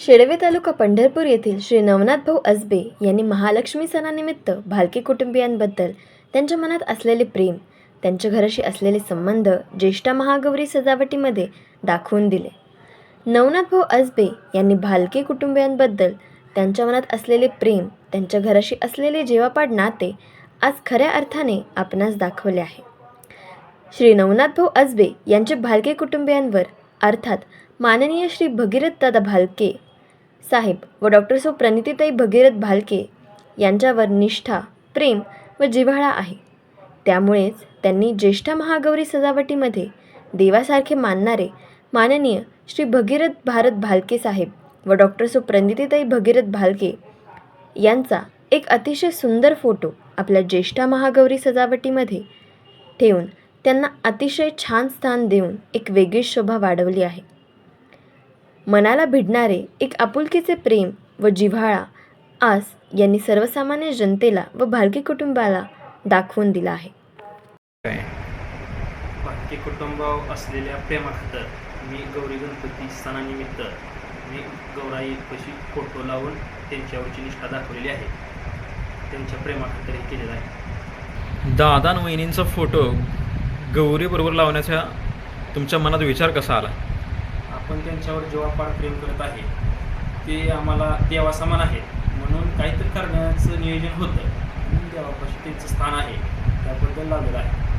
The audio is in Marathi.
शेळवे तालुका पंढरपूर येथील श्री नवनाथ भाऊ असबे यांनी महालक्ष्मी सणानिमित्त भालके कुटुंबियांबद्दल त्यांच्या मनात असलेले प्रेम त्यांच्या घराशी असलेले संबंध ज्येष्ठा महागौरी सजावटीमध्ये दाखवून दिले. नवनाथ भाऊ असबे यांनी भालके कुटुंबियांबद्दल त्यांच्या मनात असलेले प्रेम त्यांच्या घराशी असलेले जेवापाड नाते आज खऱ्या अर्थाने आपणास दाखवले आहे. श्री नवनाथ भाऊ असबे यांचे भालके कुटुंबियांवर अर्थात माननीय श्री भगीरथ दादा भालके साहेब व डॉक्टर सौ प्रणितीताई भगीरथ भालके यांच्यावर निष्ठा प्रेम व जिव्हाळा आहे. त्यामुळेच त्यांनी ज्येष्ठा महागौरी सजावटीमध्ये देवासारखे मानणारे माननीय श्री भगीरथ भारत भालके साहेब व डॉक्टर सौ प्रणितीताई भगीरथ भालके यांचा एक अतिशय सुंदर फोटो आपल्या ज्येष्ठा महागौरी सजावटीमध्ये ठेवून त्यांना अतिशय छान स्थान देऊन एक वेगळी शोभा वाढवली आहे. मनाला भिडणारे एक आपुलकीचे प्रेम व जिव्हाळा आज यांनी सर्वसामान्य जनतेला व भालकी कुटुंबाला दाखवून दिला आहे. बाकी कुटुंब असलेल्या प्रेमाखातर मी गौरी गणपती सणानिमित्त मी गौराई पशी फोटो लावून त्यांच्यावरची निष्ठा दाखवलेली आहे. त्यांच्या प्रेमाखातर हे केलेलं आहे. दादा वहिनींचा फोटो गौरीबरोबर लावण्याचा तुमच्या मनात विचार कसा आला? आपण त्यांच्यावर जेव्हा प्रेम करत आहे. ते आम्हाला देवासमान आहे म्हणून काहीतरी करण्याचं नियोजन होतं म्हणून देवापाशी त्यांचं स्थान आहे. त्याबद्दल लागलं आहे.